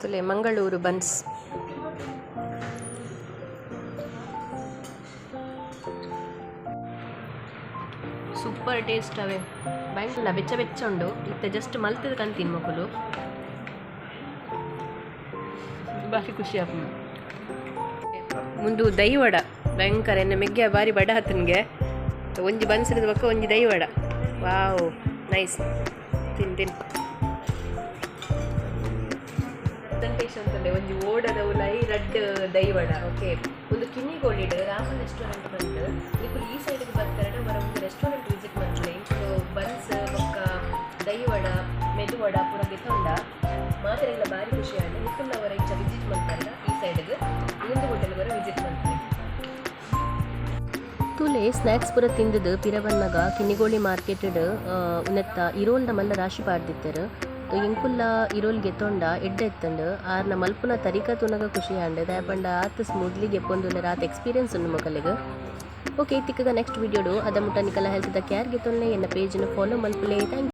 ತುಲೆ Mangaluru buns. Super taste ಅವೆ. ಭಯಂಕರ ಬೆಚ್ಚ ಬೆಚ್ಚ ಉಂಡು. ಇತ್ತೆ ಜಸ್ಟ್ ಮಲ್ತದ ಕಂತೀನಿ ಮಕ್ಕಳು ಬಾರಿ ಖುಷಿ ಆಪ. ಮುಂದು ದೈವಡ. ಭಯಂಕರ ಎನ್ನ ಮೆಗ್ಗೆ ಬಾರಿ ಬಡ ಹತ್ತನಿಗೆ ಒಂಜಿ ಬನ್ಸಿರದ ಬಕ್ಕ ಒಂಜಿ ದೈವಡ. Wow nice. ತಿನ್ ತಿನ್. ವೆரிவேஷன்ஸ் ಅಂತಂದೆ. ಒಂಜಿ ಓಡದ ಉಲಾಯಿ ರಡ್ಡ್ ದೈವಡ ಓಕೆ ಒಂದು ಕಿನ್ನಿಗೊಳ್ಳಿಡು ರಾಮನ್ ರೆಸ್ಟೋರೆಂಟ್ ಬಂದು ಇಪ್ಪು ಈ ಸೈಡ್ಗೆ ಬರ್ತಾರೆ ವರ ಒಂದು ರೆಸ್ಟೋರೆಂಟ್ ವಿಜಿಟ್ ಮಾಡ್ತಾರೆ ಸೋ ಬನ್ಸ್ ಬೊಕ್ಕ ದೈವಡ ಮೆದುವಡ ಪುರ ಗಿತ್ತೊಂಡ ಎಲ್ಲ ಭಾರಿ ಖುಷಿ ಆಗಿದೆ. ನಿಖುಲ್ ಅವರ ಇಂಚ ವಿಸಿಟ್ ಮಾಡ್ತಾರೆ ಈ ಸೈಡ್ಗೆ ಒಂದು ಹೋಟೆಲ್ ವರ ವಿಸಿಟ್ ಮಾಡ್ತಾರೆ ತೂಲೆ ಸ್ನಾಕ್ಸ್ ಪುರ ತಿಂದದು ಪಿರವನ್ನಗ ಕಿನ್ನಿಗೋಳಿ ಮಾರ್ಕೆಟ್ ಉನ್ನತ್ತ ಇರೋಲ್ದ ಮಲ್ಲ ರಾಶಿ ಪಾಡ್ದಿತ್ತರು. ಎಂಕುಲ್ಲ ಇರೋಲ್ ಗೆತ್ತೊಂಡ ಎಡ್ಡೆ ಎತ್ತಂಡು. ಆರ್ನ ಮಲ್ಪುನ ತರಿಕ ತುನಗ ಖುಷಿ ಆಂಡ್ ದಾಯಪಂಡ ಆತ್ ಸ್ಮೂತ್ಲಿ ಗೆಪ್ಪೊಂದುಲ್ಲ ಆತ್ ಎಕ್ಸ್ಪೀರಿಯನ್ಸ್ ಉಂಡು ಮಕ್ಕಳಿಗೆ. ಓಕೆ ತಿಕ್ಕದ ನೆಕ್ಸ್ಟ್ ವಿಡಿಯೋಡು ಅದ ಮುಟ್ಟ ನಿಕಲ ಹೆಲ್ತ್ ದ ಕೇರ್ ಗೆತ್ತೊಂಡೆ ಎನ್ನ ಪೇಜ್ನ ಫಾಲೋ ಮಲ್ಪುಲೆ. ಥ್ಯಾಂಕ್